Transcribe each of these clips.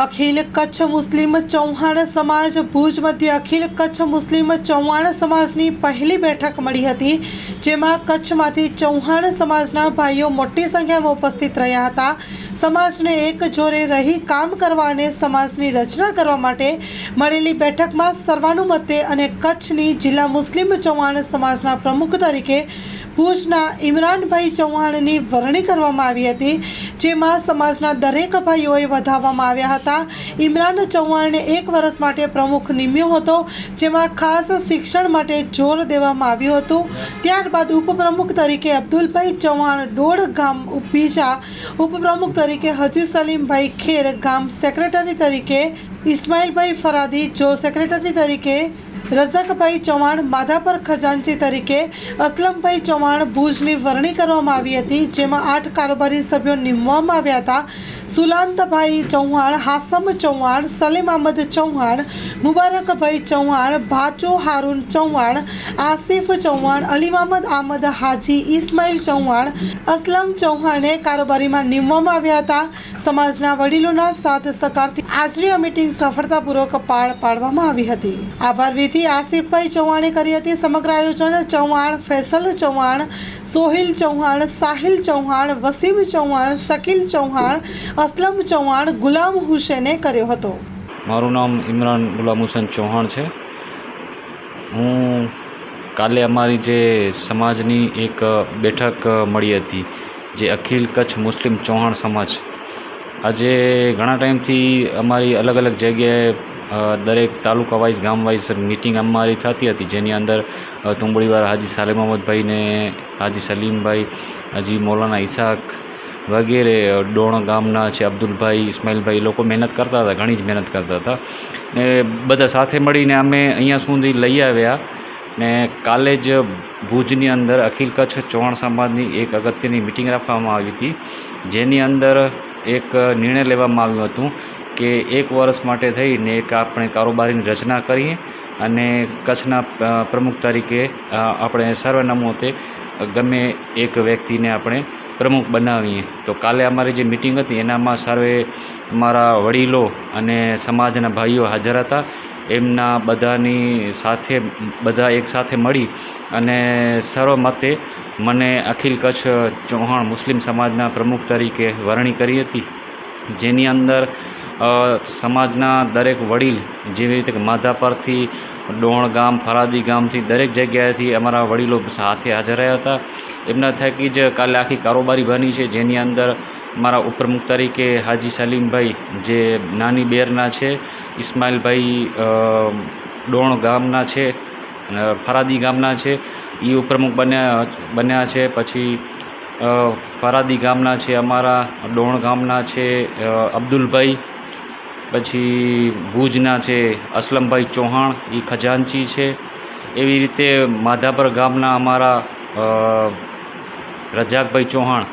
અખિલ કચ્છ મુસ્લિમ ચૌહાણ સમાજ ભુજ મધ્ય અખિલ કચ્છ મુસ્લિમ ચૌહાણ સમાજની પહેલી બેઠક મળી હતી, જેમાં કચ્છમાંથી ચૌહાણ સમાજના ભાઈઓ મોટી સંખ્યામાં ઉપસ્થિત રહ્યા હતા. સમાજને એક જોરે રહી કામ કરવા અને સમાજની રચના કરવા માટે મળેલી બેઠકમાં સર્વાનુમતે અને કચ્છની જિલ્લા મુસ્લિમ ચૌહાણ સમાજના પ્રમુખ તરીકે ભુજના ઇમરાનભાઈ ચૌહાણની વરણી કરવામાં આવી હતી, જેમાં સમાજના દરેક ભાઈઓએ વધાવવામાં આવ્યા હતા. ઇમરાન ચૌહાણને એક વર્ષ માટે પ્રમુખ નિમ્યો હતો, જેમાં ખાસ શિક્ષણ માટે જોર દેવામાં આવ્યું હતું. ત્યારબાદ ઉપપ્રમુખ તરીકે અબ્દુલભાઈ ચૌહાણ દોઢ ગામ બીજા ઉપપ્રમુખ તરીકે હજી સલીમભાઈ ખેર ગામ સેક્રેટરી તરીકે ઇસ્માઇલભાઈ ફરાદી જો સેક્રેટરી તરીકે, રઝકભાઈ ચૌહાણ માધાપર ખજાનચી તરીકે, અસલમભાઈ ચૌહાણ ભુજની વરણી કરવામાં આવી હતી, જેમાં આઠ કારોબારી સભ્યો નિમવામાં આવ્યા હતા. સુલાંતભાઈ ચૌહાણ, હાસમ ચૌહાણ, સલીમ અહમદ ચૌહાણ, મુબારકભાઈ ચૌહાણ, ભાચો હારૂન ચૌહાણ, આસિફ ચૌહાણ અલી મહમદ આમદ હાજી ઇસ્માઇલ ચૌહાણ, અસલમ ચૌહાણને કારોબારીમાં નિમવામાં આવ્યા હતા. સમાજના વડીલોના સાથ સહકારથી આજની મીટિંગ સફળતાપૂર્વક પાર પાડવામાં આવી હતી. આભાર વિધિ આસિફભાઈ ચૌહાણે કરી હતી. સમગ્ર આયોજન ચૌહાણ, ફેસલ ચૌહાણ, સોહિલ ચૌહાણ, સાહિલ ચૌહાણ, વસીમ ચૌહાણ શકીલ ચૌહાણ, અસલમ ચૌહાણ, ગુલામ હુસેને કર્યો હતો. મારું નામ ઇમરાન ગુલામ હુસેન ચૌહાણ છે. હું કાલે અમારી જે સમાજની એક બેઠક મળી હતી, જે અખિલ કચ્છ મુસ્લિમ ચૌહાણ સમાજ આજે ઘણા ટાઈમથી અમારી અલગ અલગ જગ્યાએ દરેક તાલુકા વાઇઝ ગામ વાઇઝ મિટિંગ અમારી થતી હતી, જેની અંદર તુંબડીવાર હાજી સાલેમ અહમદભાઈને હાજી સલીમભાઈ, હાજી મૌલાના ઇસાક વગેરે ડોણ ગામના છે અબ્દુલભાઈ ઇસ્માઇલભાઈ એ લોકો મહેનત કરતા હતા, ઘણી જ મહેનત કરતા હતા. ને બધા સાથે મળીને અમે અહીંયા સુધી લઈ આવ્યા. ને કાલે જ ભુજની અંદર અખિલ કચ્છ ચૌહાણ સમાજની એક અગત્યની મિટિંગ રાખવામાં આવી હતી. જેની અંદર એક નિર્ણય લેવામાં આવ્યું હતું કે એક વર્ષ માટે થઈને એક આપણે કારોબારીની રચના કરીએ અને કચ્છના પ્રમુખ તરીકે આપણે સર્વનમોતે ગમે એક વ્યક્તિને આપણે પ્રમુખ બનાવીએ. તો કાલે અમારી જે મિટિંગ હતી, એનામાં સર્વે અમારા વડીલો અને સમાજના ભાઈઓ હાજર હતા. એમના બધાની સાથે, બધા એક સાથે મળી અને સર્વમતે મને અખિલ કચ્છ ચૌહાણ મુસ્લિમ સમાજના પ્રમુખ તરીકે વરણી કરી હતી, જેની અંદર સમાજના દરેક વડીલ જેવી રીતે માધાપરથી ડોણ ગામ, ફરાદી ગામથી દરેક જગ્યાએથી અમારા વડીલો સાથે હાજર રહ્યા હતા. એમના થકી જ કાલે આખી કારોબારી બની છે, જેની અંદર મારા ઉપપ્રમુખ તરીકે હાજી સલીમભાઈ, જે નાની બેરના છે ઇસ્માઇલભાઈ ડોણ ગામના છે ફરાદી ગામના છે. એ ઉપપ્રમુખ બન્યા બન્યા છે. પછી ફરાદી ગામના છે અમારા, ડોણ ગામના છે અબ્દુલભાઈ. પછી, ભુજના છે અસલમભાઈ ચૌહાણ એ ખજાનચી છે. એવી રીતે માધાપર ગામના અમારા રજાકભાઈ ચૌહાણ.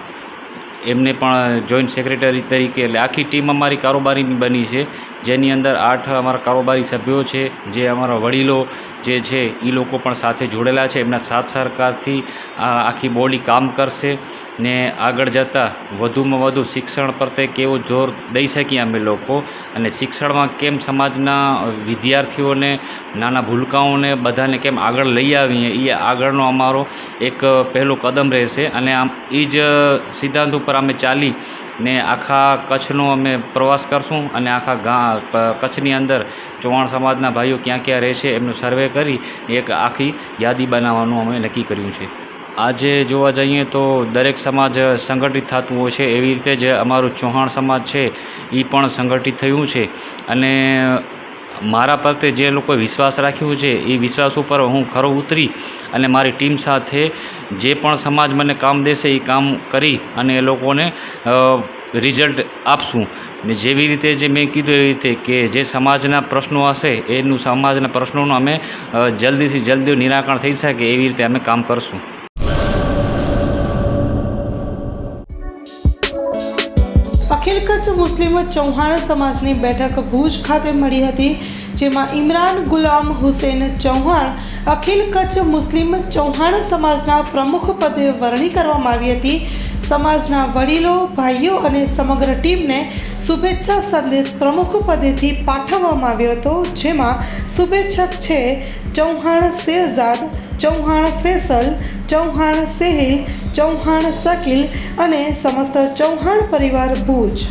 એમને પણ જોઈન્ટ સેક્રેટરી તરીકે એટલે આખી ટીમ અમારી કારોબારીની બની છે. જેની અંદર આઠ અમારા કારોબારી સભ્યો છે, જે અમારા વડીલો જે છે એ લોકો પણ સાથે જોડેલા છે. એમના સાથ સરકારથી આ આખી બોડી કામ કરશે ને આગળ જતાં વધુમાં વધુ શિક્ષણ પ્રત્યે કેવો જોર દઈ શકીએ અમે લોકો. અને શિક્ષણમાં કેમ સમાજના વિદ્યાર્થીઓને નાના ભૂલકાઓને બધાને કેમ આગળ લઈ આવીએ એ આગળનો અમારો એક પહેલો કદમ રહેશે. અને આમ એ જ સિદ્ધાંત ઉપર અમે ચાલી ને આખા કચ્છનો અમે પ્રવાસ કરશું અને આખા કચ્છની અંદર ચૌહાણ સમાજના ભાઈઓ ક્યાં ક્યાં રહેશે એમનું સર્વે કરી એક આખી યાદી બનાવવાનું અમે નક્કી કર્યું છે. આજે જોવા જઈએ તો દરેક સમાજ સંગઠિત થતું હોય છે. એવી રીતે જ અમારું ચૌહાણ સમાજ છે એ પણ સંગઠિત થયું છે. અને મારા પ્રત્યે જે લોકોએ વિશ્વાસ રાખ્યો છે, એ વિશ્વાસ ઉપર હું ખરો ઉતરી અને મારી ટીમ સાથે જે પણ સમાજ મને કામ દેશે, એ કામ કરી અને એ લોકોને રિઝલ્ટ આપશું. ને જેવી રીતે જે મેં કીધું એવી રીતે કે જે સમાજના પ્રશ્નો હશે, એનું સમાજના પ્રશ્નોનું અમે જલ્દીથી જલ્દી નિરાકરણ થઈ શકે એવી રીતે અમે કામ કરશું. મુસ્લિમ ચૌહાણ સમાજની બેઠક ભુજ ખાતે મળી હતી, જેમાં ઇમરાન ગુલામ હુસેન ચૌહાણ અખિલ કચ્છ મુસ્લિમ ચૌહાણ સમાજના પ્રમુખ પદે વરણી કરવામાં આવી હતી. સમાજના વડીલો, ભાઈઓ અને સમગ્ર ટીમને શુભેચ્છા સંદેશ પ્રમુખ પદેથી પાઠવવામાં આવ્યો હતો, જેમાં શુભેચ્છક છે ચૌહાણ શેરઝાદ ચૌહાણ ફેસલ, ચૌહાણ સેહિલ, ચૌહાણ શકીલ અને સમસ્ત ચૌહાણ પરિવાર ભુજ.